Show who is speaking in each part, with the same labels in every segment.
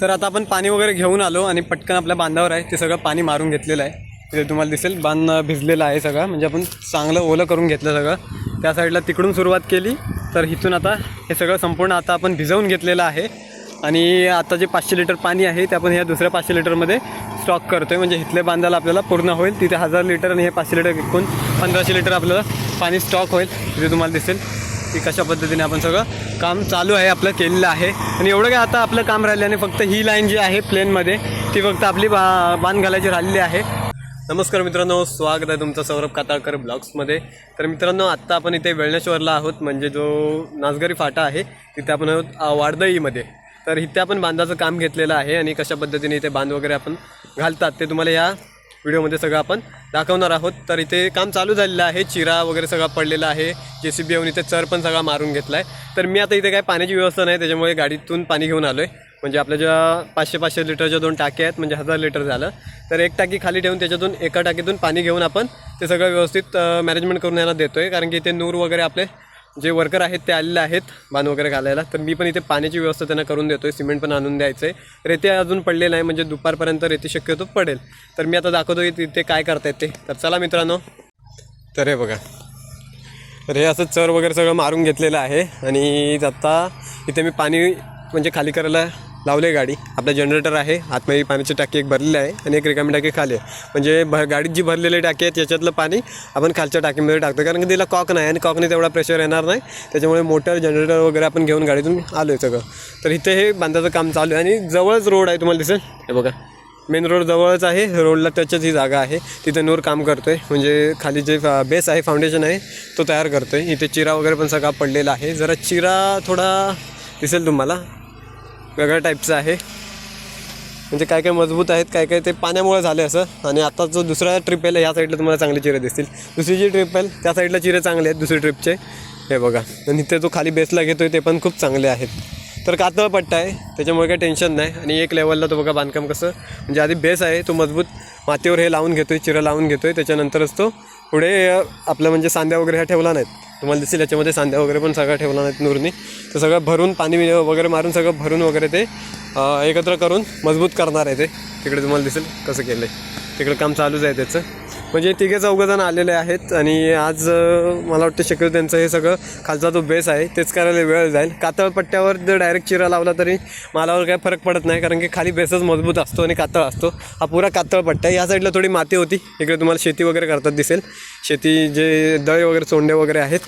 Speaker 1: तर आता आपण पाणी वगैरे घेऊन आलो आणि पटकन आपल्या बांधावर आहे. ते सगळं पाणी मारून घेतलेलं आहे. तिथे तुम्हाला दिसेल बांध भिजलेलं आहे सगळं. म्हणजे आपण चांगलं ओलं करून घेतलं सगळं. त्या साईडला तिकडून सुरुवात केली. तर इथून आता हे सगळं संपूर्ण आता आपण भिजवून घेतलेलं आहे. आणि आता जे पाचशे लिटर पाणी आहे ते आपण ह्या दुसऱ्या पाचशे लिटरमध्ये स्टॉक करतो आहे म्हणजे इथले बांधाला आपल्याला पूर्ण होईल. तिथे हजार लिटर आणि हे पाचशे लिटर एकूण पंधराशे लिटर आपल्याला पाणी स्टॉक होईल. तिथे तुम्हाला दिसेल. की कशा पद्धतीने आपण सगळं काम चालू आहे आपलं केलेलं आहे. आणि एवढं काय आता आपलं काम राहिलं आणि फक्त ही लाईन जी आहे प्लेनमध्ये ती फक्त आपली बा बांध घालायची राहिलेली आहे. नमस्कार मित्रांनो स्वागत आहे तुमचं सौरभ काताळकर ब्लॉग्समध्ये. तर मित्रांनो आत्ता आपण इथे वेळणेश्वरला आहोत म्हणजे जो नासगरी फाटा आहे तिथे आपण आहोत वाडदईमध्ये. तर इथे आपण बांधाचं काम घेतलेलं आहे आणि कशा पद्धतीने इथे बांध वगैरे आपण घालतात ते तुम्हाला या व्हिडिओमध्ये सगळं आपण दाखवणार आहोत. तर इथे काम चालू झालेलं आहे. चिरा वगैरे सगळा पडलेला आहे. जे सी बी येऊन इथे चर पण सगळा मारून घेतला आहे तर मी आता इथे काय पाण्याची व्यवस्था नाही त्याच्यामुळे गाडीतून पाणी घेऊन आलो आहे म्हणजे आपल्या ज्या पाचशे पाचशे लिटरच्या दोन टाक्या आहेत म्हणजे हजार लिटर झालं. तर एक टाकी खाली ठेवून त्याच्यातून एका टाकीतून पाणी घेऊन आपण ते सगळं व्यवस्थित मॅनेजमेंट करून यायला देतो आहे कारण की इथे नूर वगैरे आपले जे वर्कर आहेत ते आलेले आहेत बांध वगैरे घालायला. तर मी पण इथे पाण्याची व्यवस्था त्यांना करून देतो आहे सिमेंट पण आणून द्यायचं आहे रेते अजून पडलेलं आहे म्हणजे दुपारपर्यंत रेती शक्यतो पडेल. तर मी आता दाखवतो की तिथे काय करतायत ते. तर चला मित्रांनो. तर हे बघा. तर हे असं चर वगैरे सगळं मारून घेतलेलं आहे. आणि आता इथे मी पाणी म्हणजे खाली करायला लावले गाडी. आपला जनरेटर आहे. आतमध्ये पाण्याची टाकी एक भरलेली आहे आणि एक रिकामी टाकी खाली आहे. म्हणजे भ गाडीत जी भरलेली टाकी आहे त्याच्यातलं पाणी आपण खालच्या टाकीमध्ये टाकतो. कारण की तिला कॉक नाही आणि कॉकने तेवढा प्रेशर येणार नाही. त्याच्यामुळे मोटर जनरेटर वगैरे आपण घेऊन गाडीतून आलो आहे सगळं. तर इथे हे बांधाचं काम चालू आहे आणि जवळच रोड आहे. तुम्हाला दिसेल? हे बघा. मेन रोड जवळच आहे. रोडला टचच ही जागा आहे. तिथे नूर काम करतो आहे म्हणजे खाली जे बेस आहे फाउंडेशन आहे तो तयार करतो आहे इथे चिरा वगैरे पण सगळा पडलेला आहे. जरा चिरा थोडा दिसेल तुम्हाला? वेगळ्या टाईपचं आहे. म्हणजे काय काय मजबूत आहेत काय काय ते पाण्यामुळे झाले असं. आणि आता जो दुसरा ट्रिप आहे ह्या साईडला तुम्हाला चांगले चिरे दिसतील. दुसरी जी ट्रिप आहे त्या साईडला चिरे चांगले आहेत दुसरी ट्रिपचे हे बघा. आणि ते जो खाली बेसला घेतो आहे ते पण खूप चांगले आहेत. तर कातळ पट्टा आहे त्याच्यामुळे काही टेन्शन नाही. आणि एक लेवलला तो बघा बांधकाम कसं. म्हणजे आधी बेस आहे तो मजबूत मातीवर हे लावून घेतो आहे चिरं लावून घेतो आहे त्याच्यानंतरच तो पुढे आपलं म्हणजे सांध्या वगैरे ह्या ठेवला नाहीत. तुम्हाला दिसेल याच्यामध्ये सांध्या वगैरे पण सगळं ठेवला नाहीत नूरनी. तर सगळं भरून पाणी वगैरे मारून सगळं भरून वगैरे ते एकत्र करून मजबूत करणार आहे ते. तिकडे तुम्हाला दिसेल कसं केलं आहे तिकडे काम चालूच आहे त्याचं. म्हणजे तिघे चौघजण आलेले आहेत आणि आज मला वाटतं शक्यतो त्यांचं हे सगळं खालचा जो बेस आहे तेच करायला वेळ जाईल. कातळ पट्ट्यावर जर डायरेक्ट चिरा लावला तरी मालावर काही फरक पडत नाही कारण की खाली बेसच मजबूत असतो आणि कातळ असतो. हा पुरा कातळ पट्टा आहे. या साईडला थोडी माती होती. इकडे तुम्हाला शेती वगैरे करतात दिसेल. शेती जे दळ वगैरे सोंडे वगैरे आहेत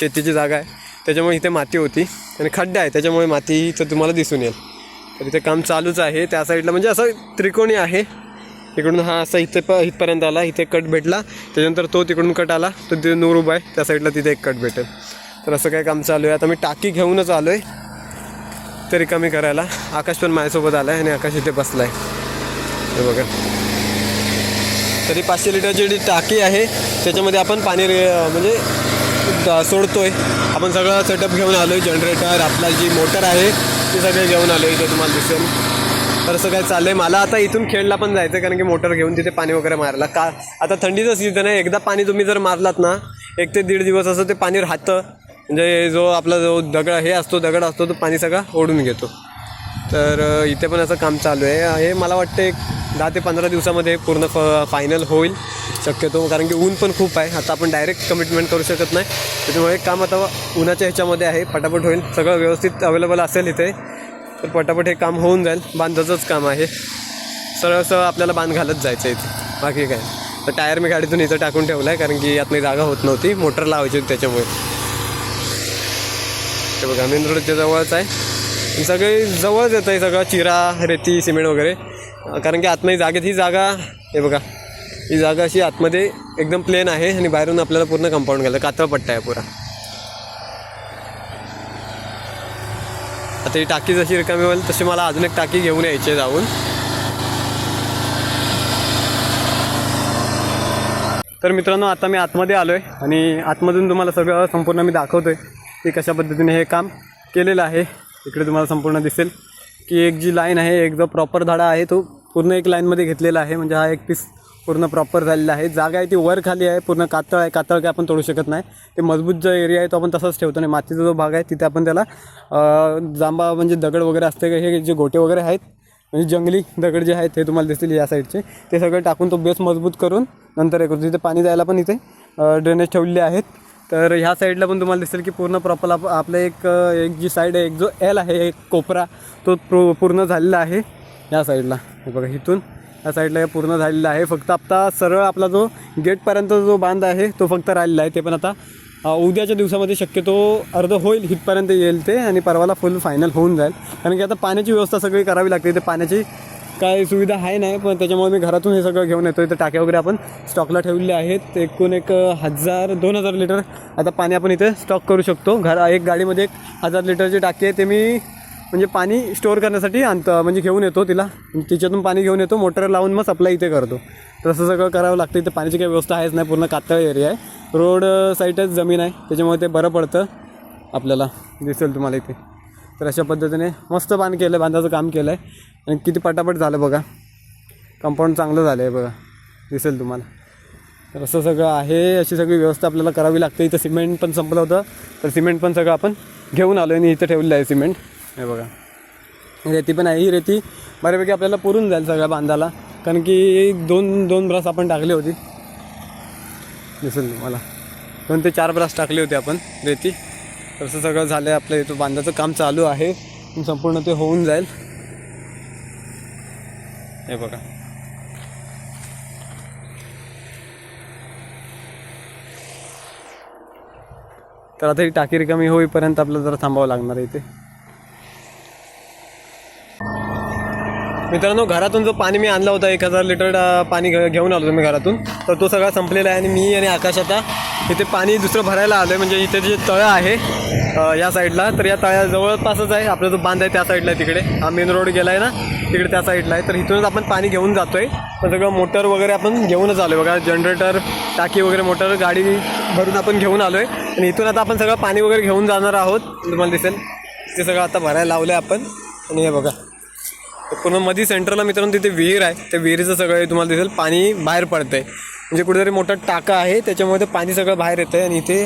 Speaker 1: शेतीची जागा आहे. त्याच्यामुळे इथे माती होती. आणि खड्डा आहे त्याच्यामुळे मातीचं तुम्हाला दिसून येईल. तर इथे काम चालूच आहे. त्या साईडला म्हणजे असं त्रिकोणी आहे. इकडून हा असा इथे प इथपर्यंत आला इथे कट भेटला. त्याच्यानंतर तो तिकडून कट आला तर तिथे नूर उभा आहे त्या साईडला तिथे एक कट भेटेल. तर असं काय काम चालू आहे. आता मी टाकी घेऊनच आलो आहे तरी कमी करायला. आकाश पण माझ्यासोबत आला आहे आणि आकाश इथे बसला आहे हे बघा. तरी पाचशे लिटरची जी टाकी आहे त्याच्यामध्ये आपण पाणी रे- म्हणजे सोडतो आहे आपण सगळं सेटअप घेऊन आलो आहे जनरेटर आपला जी मोटर आहे ती सगळे घेऊन आलो आहे इथे तुम्हाला दिसेल. तर असं काय चाललं आहे मला आता इथून खेळला पण जायचं आहे कारण की मोटर घेऊन तिथे पाणी वगैरे मारायला. का आता थंडीचं सीझन आहे. एकदा पाणी तुम्ही जर मारलात ना एक ते दीड दिवस असं ते पाणी राहतं. म्हणजे जो आपला जो दगड हे असतो दगड असतो तो पाणी सगळा ओढून घेतो. तर इथे पण असं काम चालू आहे. हे मला वाटतं एक दहा ते पंधरा दिवसामध्ये पूर्ण फ फायनल होईल. शक्यतो कारण की ऊन पण खूप आहे. आता आपण डायरेक्ट कमिटमेंट करू शकत नाही. त्याच्यामुळे काम आता उन्हाच्या ह्याच्यामध्ये आहे. पटापट होईल. सगळं व्यवस्थित अवेलेबल असेल इथे. तर पटापट हे काम होऊन जाईल. बांधाचंच काम आहे. सरळ सरळ आपल्याला बांध घालत जायचं इथे. बाकी काय तर टायर मी गाडीतून इथं टाकून ठेवला आहे कारण की यातली जागा होत नव्हती. मोटर लावायची होती त्याच्यामुळे. ते बघा मेन रोडच्या जवळच आहे. सगळे जवळच येतं आहे सगळं चिरा रेती सिमेंट वगैरे. कारण की आतमध्ये जागेत ही जागा हे बघा ही जागा अशी आतमध्ये एकदम प्लेन आहे आणि बाहेरून आपल्याला पूर्ण कंपाऊंड गेलं कातळ पट्टा आहे पुरा. आता ही टाकी जशी रिकामी होईल तशी मला अजून एक टाकी घेऊन यायची आहे जाऊन. तर मित्रांनो आता मी आतमध्ये आलो आहे आणि आतमधून तुम्हाला सगळं संपूर्ण मी दाखवतो आहे की कशा पद्धतीने हे काम केलेलं आहे. इकडे तुम्हाला संपूर्ण दिसेल की एक जी लाईन आहे एक जो प्रॉपर धाडा आहे तो पूर्ण एक लाईनमध्ये घेतलेला आहे. म्हणजे हा एक पीस पूर्ण प्रॉपर झालेलं आहे. जागा आहे ती वर खाली आहे पूर्ण कातळ आहे. कातळ काय आपण तोडू शकत नाही. ते मजबूत जो एरिया आहे तो आपण तसाच ठेवतो आणि मातीचा जो भाग आहे तिथे आपण त्याला जांबा म्हणजे दगड वगैरे असते हे जे गोटे वगैरे आहेत म्हणजे जंगली दगड जे आहेत ते तुम्हाला दिसतील या साईडचे ते सगळं टाकून तो बेस मजबूत करून नंतर हे करतो. तिथे पाणी जायला पण इथे ड्रेनेज ठेवलेले आहेत. तर ह्या साईडला पण तुम्हाला दिसेल की पूर्ण प्रॉपर आप आपलं एक एक जी साईड आहे एक जो एल आहे एक कोपरा तो प्रो पूर्ण झालेला आहे. या साईडला हे बघा इथून या साईडला पूर्ण झालेलं आहे. फक्त आता सरळ आपला जो गेटपर्यंत जो बांध आहे तो फक्त राहिलेला आहे. ते पण आता उद्याच्या दिवसामध्ये शक्यतो अर्ध होईल हितपर्यंत येईल ते आणि परवाला फुल फायनल होऊन जाईल. कारण की आता पाण्याची व्यवस्था सगळी करावी लागते. ते पाण्याची काय सुविधा आहे नाही पण त्याच्यामुळे मी घरातून हे सगळं घेऊन येतो इथं टाक्या वगैरे आपण स्टॉकला ठेवलेले आहेत. एकूण एक हजार दोन हजार लिटर आता पाणी आपण इथे स्टॉक करू शकतो. घर एक गाडीमध्ये एक हजार लिटरची टाकी आहे. ते मी म्हणजे पाणी स्टोअर करण्यासाठी आणतो म्हणजे घेऊन येतो तिला. तिच्यातून पाणी घेऊन येतो मोटर लावून मग सप्लाय इथे करतो. तसं सगळं करावं लागतं. इथे पाण्याची काही व्यवस्था आहेच नाही पूर्ण कातळ एरिया आहे. रोड साईडच जमीन आहे. त्याच्यामुळे ते बरं पडतं आपल्याला. दिसेल तुम्हाला इथे. तर अशा पद्धतीने मस्त बांध केलं आहे बांधाचं काम केलं आहे आणि किती पटापट झालं बघा. कंपाऊंड चांगलं झालं आहे बघा. दिसेल तुम्हाला. तर असं सगळं आहे. अशी सगळी व्यवस्था आपल्याला करावी लागते. इथं सिमेंट पण संपलं होतं. तर सिमेंट पण सगळं आपण घेऊन आलो आणि इथं ठेवलेलं आहे सिमेंट. हे बघा. रेती पण आहे. ही रेती बऱ्यापैकी आपल्याला पुरून जाईल सगळ्या बांधाला. कारण की दोन दोन ब्रास आपण टाकली होती. दिसेल तुम्हाला. दोन ते चार ब्रास टाकले होते आपण रेती. तसं सगळं झालं आहे आपलं इथं. बांधाचं काम चालू आहे. संपूर्ण ते होऊन जाईल. हे बघा. तर आता ही टाकी रिकामी होईपर्यंत आपल्याला जरा थांबावं लागणार आहे इथे. मित्रांनो घरातून जो पाणी मी आणला होता एक हजार लिटर पाणी घे घेऊन आलो मी घरातून. तर तो सगळा संपलेला आहे आणि मी आणि आकाश आता इथे पाणी दुसरं भरायला आलो आहे म्हणजे इथे जे तळं आहे या साईडला तर या तळ्या जवळपासच आहे. आपला जो बांध आहे त्या साईडला आहे तिकडे. हा मेन रोड गेला आहे ना तिकडे त्या साईडला आहे. तर इथूनच आपण पाणी घेऊन जातो आहे पण सगळं मोटर वगैरे आपण घेऊनच आलो आहे बघा जनरेटर टाकी वगैरे मोटर गाडी भरून आपण घेऊन आलो आहे आणि इथून आता आपण सगळं पाणी वगैरे घेऊन जाणार आहोत. तुम्हाला दिसेल. ते सगळं आता भरायला लावलं आहे आपण. आणि हे बघा. पूर्णमध्ये सेंटरला मित्रांनो तिथे विहीर आहे. त्या विहिरीचं सगळं हे तुम्हाला दिसेल पाणी बाहेर पडतंय. म्हणजे कुठेतरी मोठा टाका आहे त्याच्यामुळे ते पाणी सगळं बाहेर येतं आहे आणि इथे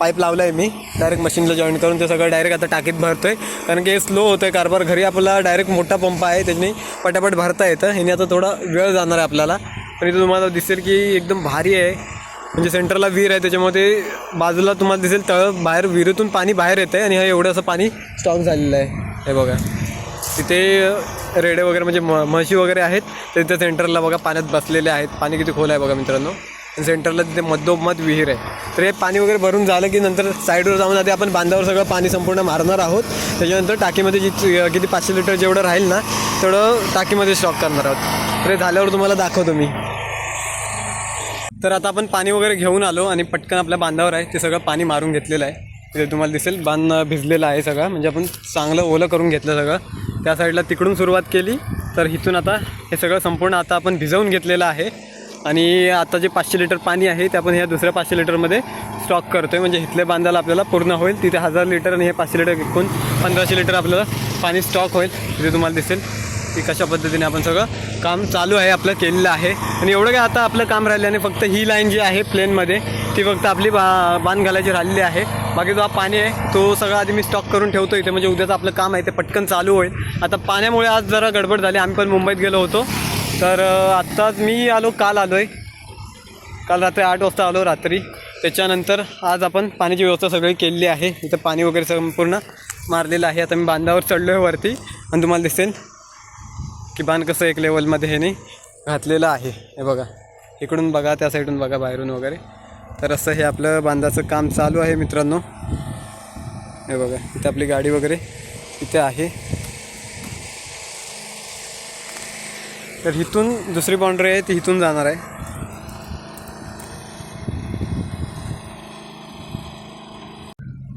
Speaker 1: पाईप लावला आहे मी डायरेक्ट मशीनला जॉईन करून ते सगळं डायरेक्ट आता टाकीत भरतो आहे कारण की हे स्लो होतं आहे कारभार घरी आपला डायरेक्ट मोठा पंप आहे त्याच्याने पटापट भरता येतं. ह्याने आता थोडा वेळ जाणार आहे आपल्याला. पण इथे तुम्हाला दिसेल की एकदम भारी आहे. म्हणजे सेंटरला विहीर आहे त्याच्यामुळे ते बाजूला तुम्हाला दिसेल तळ बाहेर विहिरीतून पाणी बाहेर येतं आहे आणि हा एवढं असं पाणी स्टॉक झालेलं आहे. हे बघा. तिथे रेडे वगैरे म्हणजे म म्हशी वगैरे आहेत. ते तिथे सेंटरला बघा पाण्यात बसलेले आहेत. पाणी किती खोल आहे बघा मित्रांनो. सेंटरला तिथे मधोमध विहीर आहे. तर हे पाणी वगैरे भरून झालं की नंतर साईडवर जाऊन आधी आपण बांधावर सगळं पाणी संपूर्ण मारणार आहोत. त्याच्यानंतर टाकीमध्ये जी किती पाचशे लिटर जेवढं राहील ना तेवढं टाकीमध्ये स्टॉक करणार आहोत. तर हे झाल्यावर तुम्हाला दाखवतो मी. तर आता आपण पाणी वगैरे घेऊन आलो आणि पटकन आपल्या बांधावर आहे. ते सगळं पाणी मारून घेतलेलं आहे. तिथे तुम्हाला दिसेल. बांध भिजलेलं आहे सगळं. म्हणजे आपण चांगलं ओलं करून घेतलं सगळं. त्या साईडला तिकडून सुरुवात केली. तर इथून आता हे सगळं संपूर्ण आता आपण भिजवून घेतलेलं आहे. आणि आता जे पाचशे लिटर पाणी आहे ते आपण ह्या दुसऱ्या पाचशे लिटरमध्ये स्टॉक करतो आहे म्हणजे इथल्या बांधायला आपल्याला पूर्ण होईल. तिथे हजार लिटर आणि हे पाचशे लिटर एकूण पंधराशे लिटर आपल्याला पाणी स्टॉक होईल. तिथे तुम्हाला दिसेल की कशा पद्धतीने आपण सगळं काम चालू आहे आपलं केलेलं आहे. आणि एवढं काय आता आपलं काम राहिलं आणि फक्त ही लाईन जी आहे प्लेनमध्ये ती फक्त आपली बा बांध घालायची राहिलेली आहे. बाकी जो हा पाणी आहे तो सगळा आधी मी स्टॉक करून ठेवतो इथे. म्हणजे उद्याचं आपलं काम आहे ते पटकन चालू होईल. आता पाण्यामुळे आज जरा गडबड झाली. आम्ही पण मुंबईत गेलो होतो. तर आत्ताच मी आलो काल आलो आहे काल रात्री आठ वाजता आलो रात्री. त्याच्यानंतर आज आपण पाण्याची व्यवस्था सगळी केलेली आहे. इथं पाणी वगैरे संपूर्ण मारलेलं आहे. आता मी बांधावर चढलो आहे वरती. आणि तुम्हाला दिसेल की बांध कसं एक लेवलमध्ये ह्याने घातलेलं आहे. हे बघा. इकडून बघा त्या साईडून बघा बाहेरून वगैरे. तर असं हे आपलं बांधाचं काम चालू आहे मित्रांनो. हे बघा इथे आपली गाडी वगैरे इथे आहे. तर इथून दुसरी बाउंड्री आहे ती इथून जाणार आहे.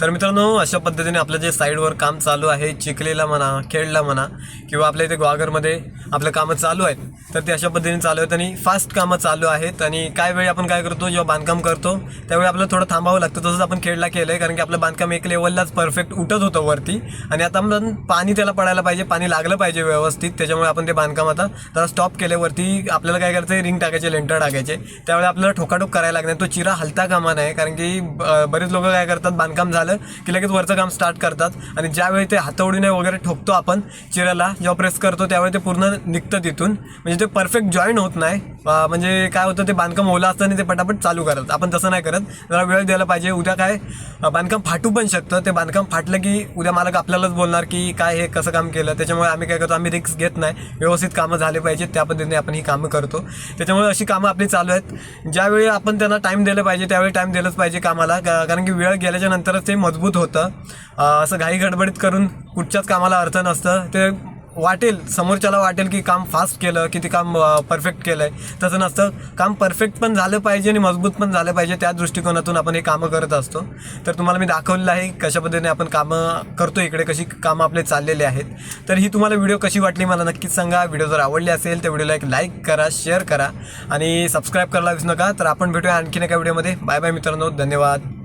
Speaker 1: तर मित्रांनो अशा पद्धतीने आपलं जे साईडवर काम चालू आहे चिखलेला म्हणा खेडला म्हणा किंवा आपल्या इथे ग्वागरमध्ये आपलं कामं चालू आहेत तर ते अशा पद्धतीने चालू आहेत आणि फास्ट कामं चालू आहेत आणि काय वेळी आपण काय करतो जेव्हा बांधकाम करतो त्यावेळी आपलं थोडं थांबावं लागतं. तसंच आपण खेडला केलं आहे कारण की आपलं बांधकाम एक लेवललाच परफेक्ट उठत होतं वरती आणि आता आपण पाणी त्याला पडायला पाहिजे पाणी लागलं पाहिजे व्यवस्थित. त्याच्यामुळे आपण ते बांधकाम आता जरा स्टॉप केल्यावरती आपल्याला काय करायचं रिंग टाकायचे लेंटर टाकायचे. त्यावेळी आपल्याला ठोकाठोक करायला लागणार. तो चिरा हलता कामा नाही कारण की ब- बरेच लोक काय करतात बांधकाम झालं झालं की लगेच वरचं काम स्टार्ट करतात. आणि ज्यावेळी ते हातवडीने वगैरे ठोकतो आपण चिऱ्याला जेव्हा प्रेस करतो त्यावेळी ते पूर्ण निघतं तिथून. म्हणजे ते परफेक्ट जॉईन होत नाही. म्हणजे काय होतं ते बांधकाम ओलं असतं आणि ते पटापट चालू करत आपण तसं नाही करत. जरा वेळ द्यायला पाहिजे. उद्या काय बांधकाम फाटू पण शकतं. ते बांधकाम फाटलं की उद्या मालक आपल्यालाच बोलणार की काय हे कसं काम केलं. त्याच्यामुळे आम्ही काय करतो आम्ही रिक्स घेत नाही. व्यवस्थित कामं झाले पाहिजेत. त्या पद्धतीने आपण ही कामं करतो. त्याच्यामुळे अशी कामं आपली चालू आहेत. ज्यावेळी आपण त्यांना टाईम दिलं पाहिजे त्यावेळी टाईम दिलंच पाहिजे कामाला. कारण की वेळ गेल्याच्या नंतरच ते मजबूत होतं. असं घाई गडबडीत करून कुठच्याच कामाला अर्थ नसतं. ते वाटेल समोरच्याला वाटेल की काम फास्ट केलं की ते काम परफेक्ट केलं आहे तसं नसतं. काम परफेक्ट पण झालं पाहिजे आणि मजबूत पण झालं पाहिजे. त्या दृष्टिकोनातून आपण हे कामं करत असतो. तर तुम्हाला मी दाखवलेलं आहे कशा पद्धतीने आपण कामं करतो इकडे कशी कामं आपले चाललेले आहेत. तर ही तुम्हाला व्हिडिओ कशी वाटली मला नक्कीच सांगा. व्हिडिओ जर आवडली असेल तर व्हिडिओला एक लाईक करा शेअर करा आणि सबस्क्राईब करायला विसरू नका. तर आपण भेटूया आणखीन एका व्हिडिओमध्ये. बाय बाय मित्रांनो. धन्यवाद.